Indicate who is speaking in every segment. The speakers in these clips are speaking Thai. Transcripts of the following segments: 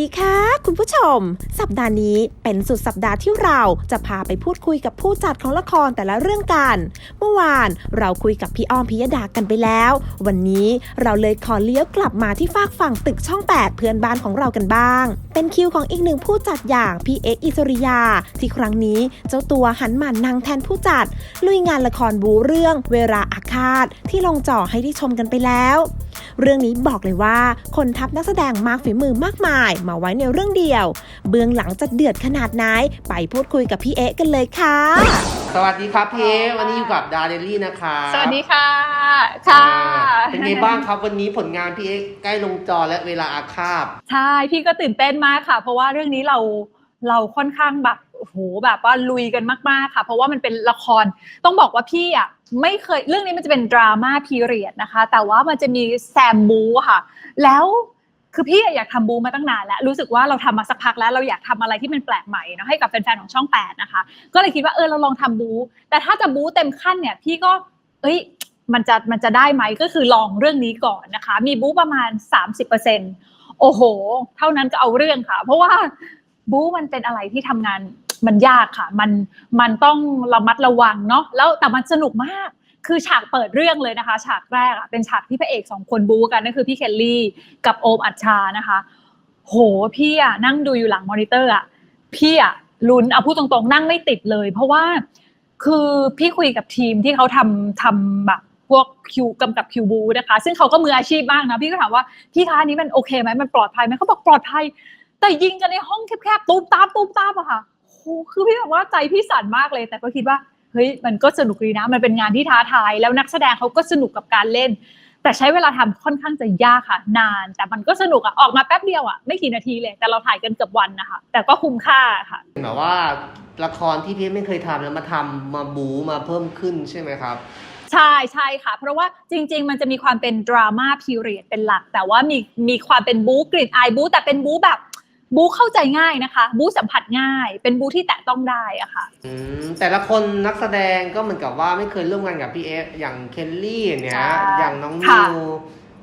Speaker 1: ดีค่ะ คุณผู้ชม สัปดาห์นี้เป็นสุดสัปดาห์ที่เราจะพาไปพูดคุยกับผู้จัดของละครแต่ละเรื่องกัน เมื่อวานเราคุยกับพี่อ้อมพิยดากันไปแล้ว วันนี้เราเลยขอเลี้ยวกลับมาที่ฝากฝั่งตึกช่อง 8 เพื่อนบ้านของเรากันบ้าง เป็นคิวของอีกหนึ่งผู้จัดอย่างพี่เอ็กอิสริยา ที่ครั้งนี้เจ้าตัวหันมานั่งแทนผู้จัดลุยงานละครบูเรื่องเวลาอาฆาตที่ลงจอให้ได้ชมกันไปแล้ว เรื่องนี้บอกเลยว่าคนทัพนักแสดงมากฝีมือมากมาย มาไว้ในเรื่องเดียว เบื้องหลังจะเดือดขนาดไหน ไปพูดคุยกับพี่เอ๊ะกันเลยค่ะ
Speaker 2: สวัสดีครับพี่เอ๊วันนี้อยู่กับดาเดลี่นะคะ
Speaker 3: สวัสดีค่ะ ค่ะ
Speaker 2: อ่าเป็นไงบ้างครับวันนี้ผลงานพี่เอ๊ใกล้ลงจอและเวลาอาคาบ
Speaker 3: ใช่ พี่ก็ตื่นเต้นมากค่ะ เพราะว่าเรื่องนี้เราเราค่อนข้างแบบ โอ้โหแบบว่าลุยกันมากๆค่ะ เพราะว่ามันเป็นละครต้องบอกว่าพี่อะไม่เคยเรื่องนี้มันจะเป็นดราม่าพีเรียดนะคะ แต่ว่ามันจะมีแซมบูค่ะ แล้วคือพี่อยากทำบูมาตั้งนานแล้ว รู้สึกว่าเราทำมาสักพักแล้วเราอยากทำอะไรที่มันแปลกใหม่เนาะให้กับแฟนๆของช่อง8นะคะ ก็เลยคิดว่าเออเราลองทำบู แต่ถ้าจะบูเต็มขั้นเนี่ยพี่ก็ เอ้ยมันจะมันจะได้ไหมก็คือลองเรื่องนี้ก่อนนะคะ มีบูประมาณ 30%โอ้โห เท่านั้นก็เอาเรื่องค่ะ เพราะว่าบูมันเป็นอะไรที่ทำงาน มันยากค่ะ มันมันต้องระมัดระวังเนาะแล้วแต่มันสนุกมากคือฉากเปิดเรื่องเลยนะคะ ฉากแรกอะเป็นฉากที่พระเอกสองคนบู๊กันนั่นคือพี่เคลลี่กับโอมอัชชานะคะ โหพี่อะนั่งดูอยู่หลังมอนิเตอร์อะพี่อะลุ้นเอาพูดตรงๆ นั่งไม่ติดเลย เพราะว่าคือพี่คุยกับทีมที่เขาทำทำแบบพวกคิวกำกับคิวบูนะคะ ซึ่งเขาก็มืออาชีพมากนะพี่ก็ถามว่าพี่คะอันนี้มันโอเคไหมมันปลอดภัยไหมเขาบอกปลอดภัย แต่ยิงกันในห้องแคบๆตูมตามตูมตามอะค่ะ คือพี่แบบว่าใจพี่สั่นมากเลย แต่ก็คิดว่าเฮ้ยมันก็สนุกดีนะ มันเป็นงานที่ท้าทาย แล้วนักแสดงเขาก็สนุกกับการเล่น แต่ใช้เวลาทำค่อนข้างจะยากค่ะ นาน แต่มันก็สนุกอะออกมาแป๊บเดียวอะไม่กี่นาทีเลย แต่เราถ่ายกันเกือบวันนะคะ แต่ก็คุ้มค่าค่ะ
Speaker 2: แบบว่าละครที่พี่เอ๊ไม่เคยทำแล้วมาทำมาบูมาเพิ่มขึ้นใช่ไหมครับ
Speaker 3: ใช่ใช่ค่ะ เพราะว่าจริง ๆ มันจะมีความเป็นดราม่าพีเรียดเป็นหลัก แต่ว่ามีมีความเป็นบู๊กลิ่นอายบู๊แต่เป็นบู๊แบบ บู๊เข้าใจง่ายนะคะ บู๊สัมผัสง่าย เป็นบู๊ที่แตะต้องได้อะค่ะ
Speaker 2: อืมแต่ละคนนักแสดงก็เหมือนกับว่าไม่เคยร่วมงานกับพี่เอ๊อย่างเคลลี่เนี่ย
Speaker 3: ใช่
Speaker 2: อย่างน้อง
Speaker 3: ค่ะ
Speaker 2: นิว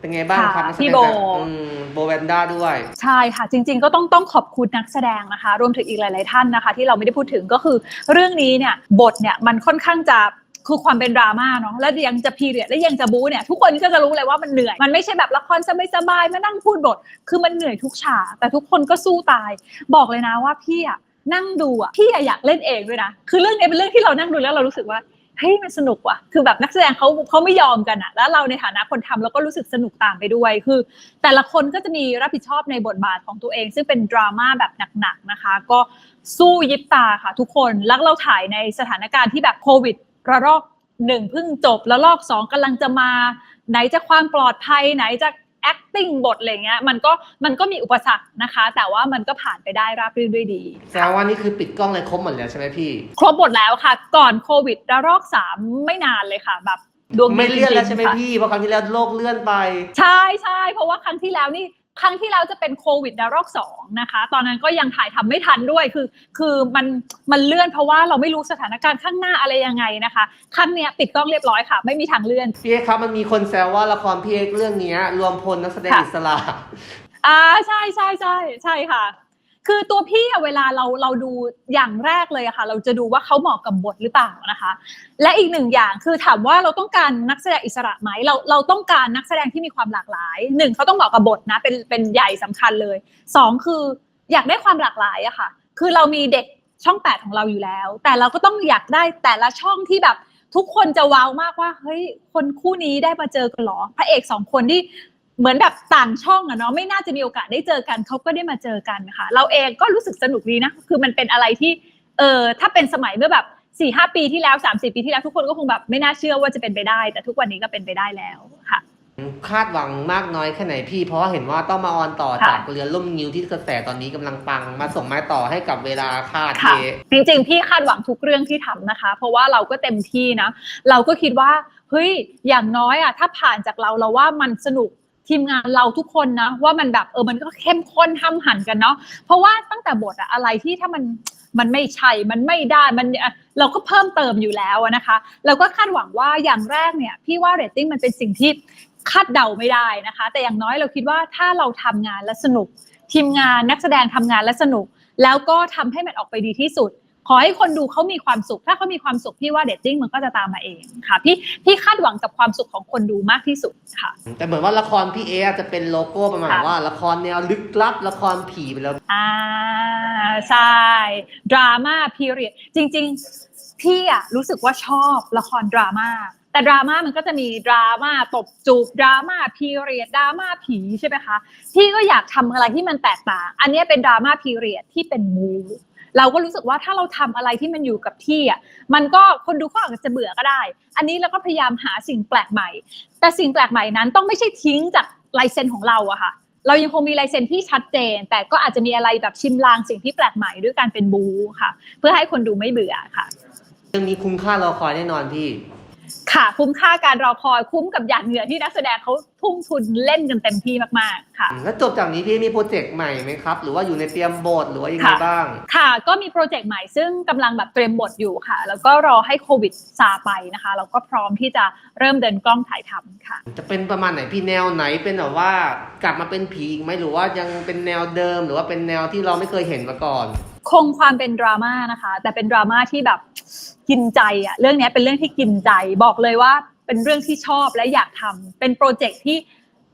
Speaker 2: เป็นไงบ้างครับ
Speaker 3: ค่ะ
Speaker 2: นักแส
Speaker 3: พี่
Speaker 2: ดง
Speaker 3: โบ
Speaker 2: จากอืมโบแวนด้าด้วย
Speaker 3: ใช่ค่ะ จริง ๆ ก็ต้องต้องขอบคุณนักแสดงนะคะ รวมถึงอีกหลาย ๆ ท่านนะคะ ที่เราไม่ได้พูดถึงก็คือ เรื่องนี้เนี่ยบทเนี่ยมันค่อนข้างจะ คือความเป็นดราม่าเนาะแล้วยังจะพีเรียดและยังจะบู๊เนี่ยทุกคนก็จะรู้เลยว่ามันเหนื่อย มันไม่ใช่แบบละครสบายๆมานั่งพูดบท คือมันเหนื่อยทุกฉากแต่ทุกคนก็สู้ตาย บอกเลยนะว่าพี่อะนั่งดูอะพี่อะอยากเล่นเองด้วยนะคือเรื่องนี้เป็นเรื่องที่เรานั่งดูแล้วเรารู้สึกว่าเฮ้ยมันสนุกว่ะ คือแบบนักแสดงเขาเขาไม่ยอมกันอะแล้วเราในฐานะคนทำเราก็รู้สึกสนุกตามไปด้วย คือ แต่ละคนก็จะมีรับผิดชอบในบทบาทของตัวเอง ซึ่งเป็นดราม่าแบบหนักๆนะคะ ก็สู้ยิบตาค่ะทุกคน แล้วเราถ่ายในสถานการณ์ที่แบบโควิด ระลอกหนึ่งเพิ่งจบแล้วลอกสองกำลังจะมา ไหนจะความปลอดภัยไหนจะ acting บทอะไรเงี้ยมันก็มันก็มีอุปสรรคนะคะ แต่ว่ามันก็ผ่านไปได้ราบรื่นด้วยดี
Speaker 2: แสดงว่านี่คือปิดกล้องเลยครบหมดแล้วใช่ไหมพี่
Speaker 3: ครบหมดแล้วค่ะ ก่อนโควิดระลอกสามไม่นานเลยค่ะแบบดวงดี
Speaker 2: ไม่เลื่อนแล้ว
Speaker 3: จริงๆ
Speaker 2: ใช่ไหม
Speaker 3: ค่ะ
Speaker 2: พี่เพราะครั้งที่แล้วโลกเลื่อนไป
Speaker 3: ใช่ใช่เพราะว่าครั้งที่แล้วนี่ ครั้งที่แล้วจะเป็นโควิดระลอกสองนะคะ ตอนนั้นก็ยังถ่ายทำไม่ทันด้วยคือ คือมันมันเลื่อนเพราะว่าเราไม่รู้สถานการณ์ข้างหน้าอะไรยังไงนะคะ ครั้งเนี้ยปิดกล้องเรียบร้อยค่ะ ไม่มีทางเลื่อน
Speaker 2: พี่เอ๊ครับมันมีคนแซวว่าละครพี่เอ๊เรื่องเนี้ยรวมพลนักแสดง
Speaker 3: ค่ะ
Speaker 2: อิสระ
Speaker 3: อ่าใช่ใช่ใช่ใช่ค่ะ คือตัวพี่อะเวลาเราเราดูอย่างแรกเลยอะค่ะ เราจะดูว่าเขาเหมาะกับบทหรือเปล่านะคะ และอีกหนึ่งอย่างคือถามว่าเราต้องการนักแสดงอิสระไหมเราเราต้องการนักแสดงที่มีความหลากหลายหนึ่งเขาต้องเหมาะกับบทนะเป็นเป็นใหญ่สำคัญเลยสองคืออยากได้ความหลากหลายอะค่ะ คือเรามีเด็กช่องแปดของเราอยู่แล้ว แต่เราก็ต้องอยากได้แต่ละช่องที่แบบทุกคนจะว้าวมากว่าเฮ้ยคนคู่นี้ได้มาเจอกันหรอ พระเอกสองคนที่ เหมือนแบบต่างช่องอะเนาะไม่น่าจะมีโอกาสได้เจอกันเขาก็ได้มาเจอกันค่ะ เราเองก็รู้สึกสนุกดีนะ คือมันเป็นอะไรที่เออถ้าเป็นสมัยเมื่อแบบสี่ห้าปีที่แล้วสามสี่ปีที่แล้วทุกคนก็คงแบบไม่น่าเชื่อว่าจะเป็นไปได้ แต่ทุกวันนี้ก็เป็นไปได้แล้วค่ะ
Speaker 2: คาดหวังมากน้อยแค่ไหนพี่ เพราะว่าเห็นว่าต้องมาออนต่อ
Speaker 3: ค่ะ
Speaker 2: จากเรือล่มงิ้วที่กระแสตอนนี้กำลังปัง มาส่งไม้ต่อให้กับเวลาคาด
Speaker 3: ค่ะ
Speaker 2: เอ
Speaker 3: จริงๆพี่คาดหวังทุกเรื่องที่ทำนะคะ เพราะว่าเราก็เต็มที่นะ เราก็คิดว่าเฮ้ยอย่างน้อยอะถ้าผ่านจากเราเราว่ามันสนุก ทีมงานเราทุกคนนะ ว่ามันแบบเออมันก็เข้มข้นห้ำหันกันเนาะเพราะว่าตั้งแต่บทอะอะไรที่ถ้ามันมันไม่ใช่ มันไม่ได้ มันอะเราก็เพิ่มเติมอยู่แล้วนะคะ เราก็คาดหวังว่าอย่างแรกเนี่ย พี่ว่าเรตติ้งมันเป็นสิ่งที่คาดเดาไม่ได้นะคะ แต่อย่างน้อยเราคิดว่าถ้าเราทำงานและสนุก ทีมงานนักแสดงทำงานและสนุก แล้วก็ทำให้มันออกไปดีที่สุด ขอให้คนดูเขามีความสุข ถ้าเขามีความสุขพี่ว่าเดตติ้งมันก็จะตามมาเองค่ะ พี่พี่คาดหวังกับความสุขของคนดูมากที่สุดค่ะ
Speaker 2: แต่เหมือนว่าละครพี่เอะจะเป็นโลโก้ประมาณ
Speaker 3: ค่ะ
Speaker 2: ว่าละครแนวลึกลับละครผีไปแล้ว
Speaker 3: อ่าใช่ดราม่าพีเรียดจริง ๆ พี่อะรู้สึกว่าชอบละครดราม่าแต่ดราม่ามันก็จะมีดราม่าตบจูบดราม่าพีเรียดดราม่าผีใช่ไหมคะพี่ก็อยากทำอะไรที่มันแตกต่าง อันเนี้ยเป็นดราม่าพีเรียดที่เป็นมู เราก็รู้สึกว่าถ้าเราทำอะไรที่มันอยู่กับที่อะมันก็คนดูก็อาจจะเบื่อก็ได้ อันนี้เราก็พยายามหาสิ่งแปลกใหม่ แต่สิ่งแปลกใหม่นั้นต้องไม่ใช่ทิ้งจากลายเซ็นของเราอะค่ะเรายังคงมีลายเซ็นที่ชัดเจน แต่ก็อาจจะมีอะไรแบบชิมลางสิ่งที่แปลกใหม่ด้วยการเป็นบูค่ะ เพื่อให้คนดูไม่เบื่อค่ะ
Speaker 2: เรื่องนี้คุ้มค่ารอคอยแน่นอนพี่
Speaker 3: ค่ะคุ้มค่าการรอคอยคุ้มกับหยาดเหงื่อที่นักแสดงเขาทุ่มทุนเล่นกันเต็มที่มากๆค่ะ
Speaker 2: แล้วจบจากนี้พี่มีโปรเจกต์ใหม่ไหมครับ หรือว่าอยู่ในเตรียมบทหรือว่ายังไง
Speaker 3: ค่ะ
Speaker 2: บ้าง
Speaker 3: ค่ะ ก็มีโปรเจกต์ใหม่ซึ่งกำลังแบบเตรียมบทอยู่ค่ะ แล้วก็รอให้โควิดซาไปนะคะ เราก็พร้อมที่จะเริ่มเดินกล้องถ่ายทำค่ะ
Speaker 2: จะเป็นประมาณไหนพี่แนวไหนเป็นแบบว่ากลับมาเป็นผีอีกไหมหรือว่ายังเป็นแนวเดิม หรือว่าเป็นแนวที่เราไม่เคยเห็นมาก่อน
Speaker 3: คงความเป็นดราม่านะคะ แต่เป็นดราม่าที่แบบกินใจอะเรื่องนี้เป็นเรื่องที่กินใจ บอกเลยว่าเป็นเรื่องที่ชอบและอยากทำเป็นโปรเจกต์ที่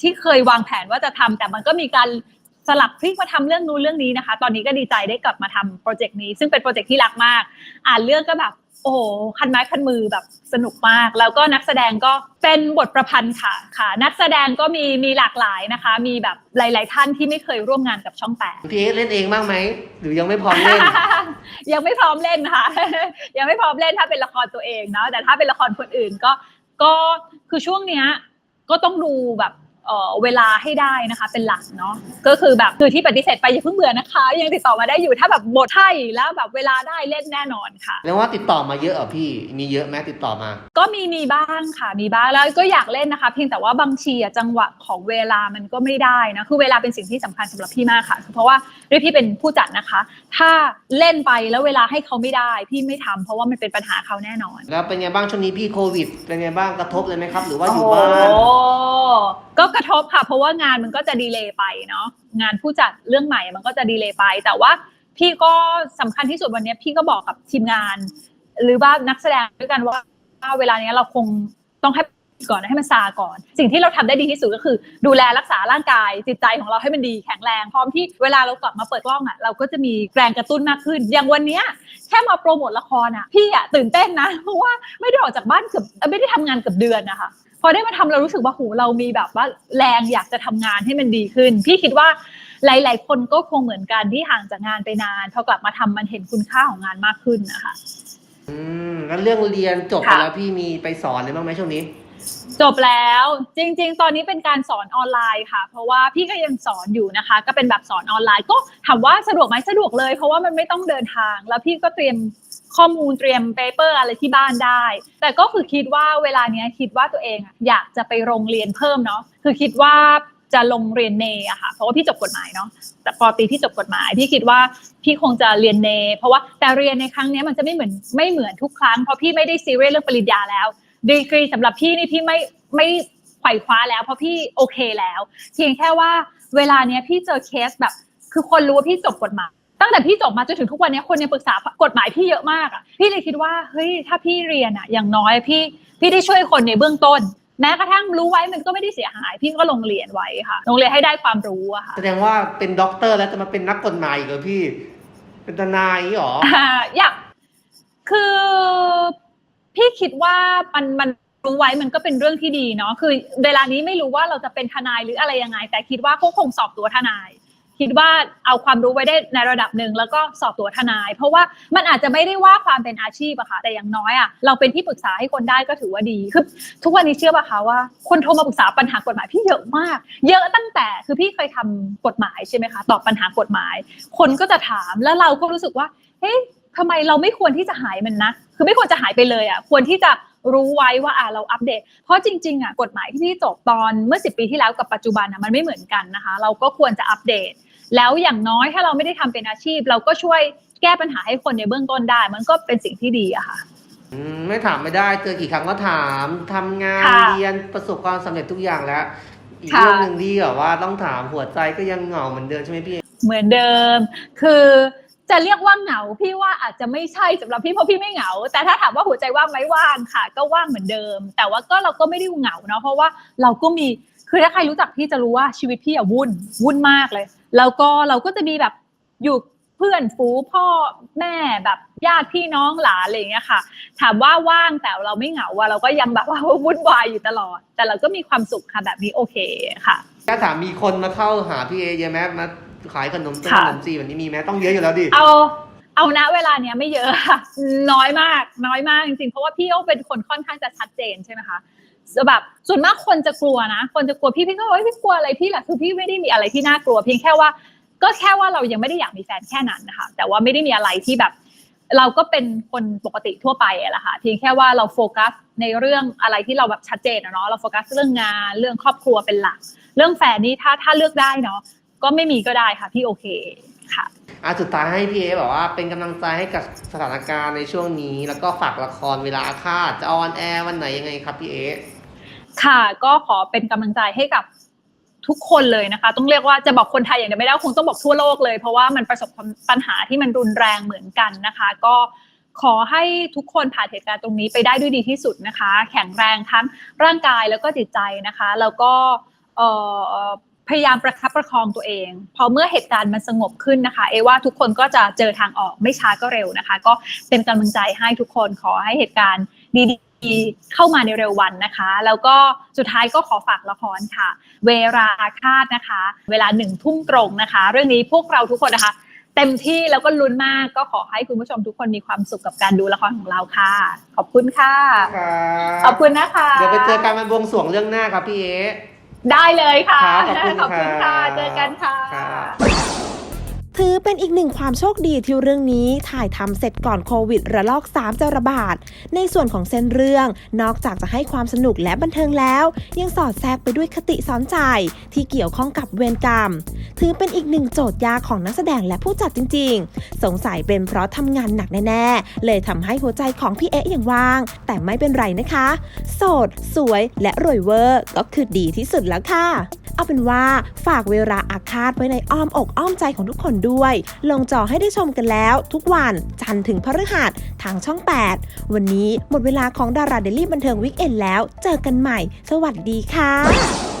Speaker 3: ที่เคยวางแผนว่าจะทำแต่มันก็มีการสลับพลิกมาทำเรื่องนู้นเรื่องนี้นะคะ ตอนนี้ก็ดีใจได้กลับมาทำโปรเจกต์นี้ ซึ่งเป็นโปรเจกต์ที่รักมาก อ่านเรื่องก็แบบ โอ้โหคันไม้คันมือแบบสนุกมาก แล้วก็นักแสดงก็เป็นบทประพันธ์ค่ะค่ะ นักแสดงก็มีมีหลากหลายนะคะ มีแบบหลาย ๆ ท่านที่ไม่เคยร่วมงานกับช่องแปด
Speaker 2: พี่เอะเล่นเองบ้างไหมหรือยังไม่พร้อมเล่น
Speaker 3: ยังไม่พร้อมเล่นค่ะ ยังไม่พร้อมเล่นถ้าเป็นละครตัวเองเนาะแต่ถ้าเป็นละครคนอื่นก็ก็คือช่วงเนี้ยก็ต้องดูแบบ เอ่อเวลาให้ได้นะคะเป็นหลักเนาะก็คือแบบคือที่ปฏิเสธไปอย่าเพิ่งเบื่อนะคะ ยังติดต่อมาได้อยู่ถ้าแบบบทใช่แล้วแบบเวลาได้เล่นแน่นอนค่ะ
Speaker 2: แล้วว่าติดต่อมาเยอะเหรอพี่มีเยอะไหมติดต่อมา
Speaker 3: ก็มีมีบ้างค่ะมีบ้างแล้วก็อยากเล่นนะคะ เพียงแต่ว่าบางทีอะจังหวะของเวลามันก็ไม่ได้นะคือเวลาเป็นสิ่งที่สำคัญสำหรับพี่มากค่ะ เพราะว่าด้วยพี่เป็นผู้จัดนะคะ ถ้าเล่นไปแล้วเวลาให้เขาไม่ได้ พี่ไม่ทำเพราะว่ามันเป็นปัญหาเขาแน่นอน
Speaker 2: แล้วเป็นไงบ้างช่วงนี้พี่โควิดเป็นไงบ้างกระทบเลยไหมครับ หรือว่าอยู่บ้าน
Speaker 3: โอ้ก็กระทบค่ะ เพราะว่างานมันก็จะดีเลย์ไปเนาะงานผู้จัดเรื่องใหม่มันก็จะดีเลย์ไป แต่ว่าพี่ก็สำคัญที่สุดวันนี้พี่ก็บอกกับทีมงาน หรือว่านักแสดงด้วยกันว่าเวลาเนี้ยเราคงต้องให้ก่อนให้มันซาก่อน สิ่งที่เราทำได้ดีที่สุดก็คือ ดูแลรักษาร่างกาย จิตใจของเราให้มันดีแข็งแรงพร้อมที่เวลาเรากลับมาเปิดกล้องอะเราก็จะมีแรงกระตุ้นมากขึ้น อย่างวันเนี้ยแค่มาโปรโมทละครอะพี่อะตื่นเต้นนะเพราะว่าไม่ได้ออกจากบ้านเกือบไม่ได้ทำงานเกือบเดือนนะคะ พอได้มาทำเรารู้สึกว่าหูเรามีแบบว่าแรงอยากจะทำงานให้มันดีขึ้น พี่คิดว่าหลาย ๆ คนก็คงเหมือนกันที่ห่างจากงานไปนานพอกลับมาทำมันเห็นคุณค่าของงานมากขึ้นนะคะ
Speaker 2: อืมแล้วเรื่องเรียนจบไป
Speaker 3: ค่ะ
Speaker 2: แล้วพี่มีไปสอนเลยบ้างไหมช่วงนี้
Speaker 3: จบแล้วจริง ๆ ตอนนี้เป็นการสอนออนไลน์ค่ะ เพราะว่าพี่ก็ยังสอนอยู่นะคะ ก็เป็นแบบสอนออนไลน์ก็ถามว่าสะดวกไหมสะดวกเลย เพราะว่ามันไม่ต้องเดินทาง แล้วพี่ก็เตรียม ข้อมูลเตรียมเปเปอร์อะไรที่บ้านได้ แต่ก็คือคิดว่าเวลาเนี้ยคิดว่าตัวเองอยากจะไปโรงเรียนเพิ่มเนาะคือคิดว่าจะลงเรียนเนอะค่ะเพราะว่าพี่จบกฎหมายเนาะแต่ปอตรีพี่จบกฎหมายพี่คิดว่าพี่คงจะเรียนเน เพราะว่าแต่เรียนในครั้งเนี้ยมันจะไม่เหมือนไม่เหมือนทุกครั้งเพราะพี่ไม่ได้ซีเรียสเรื่องปริญญาแล้วดีกรีสำหรับพี่นี่พี่ไม่ไม่ไขว่คว้าแล้วเพราะพี่โอเคแล้ว เพียงแค่ว่าเวลาเนี้ยพี่เจอเคสแบบ คือคนรู้ว่าพี่จบกฎหมาย ตั้งแต่พี่จบมาจนถึงทุกวันเนี้ยคนยังปรึกษากฎหมายพี่เยอะมากอะพี่เลยคิดว่าเฮ้ยถ้าพี่เรียนอะอย่างน้อยพี่พี่ได้ช่วยคนในเบื้องต้น แม้กระทั่งรู้ไว้มันก็ไม่ได้เสียหาย พี่ก็ลงเรียนไว้ค่ะ ลงเรียนให้ได้ความรู้อะค่ะ
Speaker 2: แสดงว่าเป็นด็อกเตอร์แล้วจะมาเป็นนักกฎหมายอีกเหรอพี่ เป็นทนายอย่างนี้หรอ
Speaker 3: อ่าอยากคือพี่คิดว่ามันมันรู้ไว้มันก็เป็นเรื่องที่ดีเนาะคือ เวลานี้ไม่รู้ว่าเราจะเป็นทนายหรืออะไรยังไง แต่คิดว่าก็คงสอบตัวทนาย คิดว่าเอาความรู้ไว้ได้ในระดับหนึ่งแล้วก็สอบตัวทนาย เพราะว่ามันอาจจะไม่ได้ว่าความเป็นอาชีพอะค่ะแต่อย่างน้อยอะเราเป็นที่ปรึกษาให้คนได้ก็ถือว่าดีคือทุกวันนี้เชื่อป่ะคะว่าคนโทรมาปรึกษาปัญหากฎหมายพี่เยอะมาก เยอะตั้งแต่คือพี่เคยทำกฎหมายใช่ไหมคะตอบปัญหากฎหมาย คนก็จะถามแล้วเราก็รู้สึกว่าเฮ้ยทำไมเราไม่ควรที่จะหายมันนะ คือไม่ควรจะหายไปเลยอะ ควรที่จะ รู้ไว้ว่าอ่าเราอัปเดต เพราะจริงๆอะกฎหมายที่พี่จบตอนเมื่อสิปีที่แล้วกับปัจจุบันอะมันไม่เหมือนกันนะคะ เราก็ควรจะอัปเดต แล้วอย่างน้อยถ้าเราไม่ได้ทำเป็นอาชีพ เราก็ช่วยแก้ปัญหาให้คนในเบื้องต้นได้ มันก็เป็นสิ่งที่ดีอะค่ะ
Speaker 2: อืมไม่ถามไม่ได้เจอกี่ครั้งก็ถามทำงาน
Speaker 3: ค่ะ
Speaker 2: เรียนประสบความสำเร็จทุกอย่างแล้วอีก
Speaker 3: ค่ะ
Speaker 2: เรื่องหนึ่งที่แบบว่าต้องถามหัวใจก็ยังเหงาเหมือนเดิมใช่ไหมพี่
Speaker 3: เหมือนเดิม คือ จะเรียกว่าเหงาพี่ว่าอาจจะไม่ใช่สำหรับพี่เพราะพี่ไม่เหงา แต่ถ้าถามว่าหัวใจว่างไหมว่างค่ะ ก็ว่างเหมือนเดิม แต่ว่าก็เราก็ไม่ได้เหงาเนาะเพราะว่าเราก็มีคือถ้าใครรู้จักพี่จะรู้ว่าชีวิตพี่อะวุ่นวุ่นมากเลย แล้วก็เราก็จะมีแบบอยู่เพื่อนฝูพ่อแม่แบบญาติพี่น้องหลานอะไรอย่างเงี้ยค่ะ ถามว่าว่างแต่เราไม่เหงาว่าเราก็ยังแบบว่าวุ่นวายอยู่ตลอด แต่เราก็มีความสุขค่ะแบบนี้โอเคค่ะ
Speaker 2: ถ้าถามมีคนมาเข้าหาพี่เอเยอะไหมมา ขายขนมจีน
Speaker 3: ค่ะ
Speaker 2: ขนมจีนแบบนี้มีไหมต้องเยอะอยู่แล้วดิ
Speaker 3: เอาเอาณเวลาเนี้ยไม่เยอะค่ะ น้อยมาก น้อยมากจริงๆ เพราะว่าพี่ก็เป็นคนค่อนข้างจะชัดเจนใช่ไหมคะแบบส่วนมากคนจะกลัวนะ คนจะกลัวพี่พี่ก็บอกว่าพี่กลัวอะไรพี่แหละคือพี่ไม่ได้มีอะไรที่น่ากลัว เพียงแค่ว่า ก็แค่ว่าเรายังไม่ได้อยากมีแฟนแค่นั้นนะคะแต่ว่าไม่ได้มีอะไรที่แบบ เราก็เป็นคนปกติทั่วไปอะแหละค่ะเพียงแค่ว่าเราโฟกัสในเรื่องอะไรที่เราแบบชัดเจนอะเนาะเราโฟกัสเรื่องงานเรื่องครอบครัวเป็นหลัก เรื่องแฟนนี่ถ้าถ้าเลือกได้เนาะ ก็ไม่มีก็ได้ค่ะพี่โอเคค่ะ
Speaker 2: อะสุดท้ายให้พี่เอแบบว่าเป็นกำลังใจให้กับสถานการณ์ในช่วงนี้ แล้วก็ฝากละครเวลาอาฆาตจะออนแอร์วันไหนยังไงครับพี่เอ
Speaker 3: ค่ะ ก็ขอเป็นกำลังใจให้กับทุกคนเลยนะคะ ต้องเรียกว่าจะบอกคนไทยอย่างเดียวไม่ได้คงต้องบอกทั่วโลกเลย เพราะว่ามันประสบความปัญหาที่มันรุนแรงเหมือนกันนะคะ ก็ขอให้ทุกคนผ่านเหตุการณ์ตรงนี้ไปได้ด้วยดีที่สุดนะคะ แข็งแรงทั้งร่างกายแล้วก็จิตใจนะคะ แล้วก็เอ่อ พยายามประคับประคองตัวเอง พอเมื่อเหตุการณ์มันสงบขึ้นนะคะ เอว่าทุกคนก็จะเจอทางออกไม่ช้าก็เร็วนะคะ ก็เป็นกำลังใจให้ทุกคนขอให้เหตุการณ์ดีๆเข้ามาในเร็ววันนะคะ แล้วก็สุดท้ายก็ขอฝากละครค่ะ เวลาคาดนะคะ เวลาหนึ่งทุ่มตรงนะคะ เรื่องนี้พวกเราทุกคนนะคะ เต็มที่แล้วก็ลุ้นมากก็ขอให้คุณผู้ชมทุกคนมีความสุขกับการดูละครของเราค่ะ ขอบคุณค่ะ ขอบคุณนะคะ
Speaker 2: เดี๋ยวไปเจอกันมันบวงสรวงเรื่องหน้าครับพี่เอ
Speaker 3: ได้เลยค่ะ
Speaker 2: ครับขอบคุณ
Speaker 3: ค่ะ
Speaker 2: ครับ
Speaker 3: เจอกันค่ะ
Speaker 2: ครับ
Speaker 1: ถือเป็นอีกหนึ่งความโชคดีที่เรื่องนี้ถ่ายทำเสร็จก่อนโควิดระลอก 3 จะระบาด ในส่วนของเส้นเรื่อง นอกจากจะให้ความสนุกและบันเทิงแล้ว ยังสอดแทรกไปด้วยคติสอนใจ ที่เกี่ยวข้องกับเวรกรรม ถือเป็นอีกหนึ่งโจทย์ยาของนักแสดงและผู้จัดจริง ๆ สงสัยเป็นเพราะทำงานหนักแน่ๆ เลยทำให้หัวใจของพี่เอ๊ะอย่างว่าง แต่ไม่เป็นไรนะคะ โสด สวยและรวยเวอร์ ก็คือดีที่สุดแล้วค่ะ เอาเป็นว่าฝากเวลาอาฆาตไว้ในอ้อมอกอ้อมใจของทุกคนด้วย ลงจอให้ได้ชมกันแล้ว ทุกวันจันทร์ถึงพฤหัสทางช่อง 8 วันนี้หมดเวลาของดาราเดลี่บันเทิงวิกเอนแล้ว เจอกันใหม่ สวัสดีค่ะ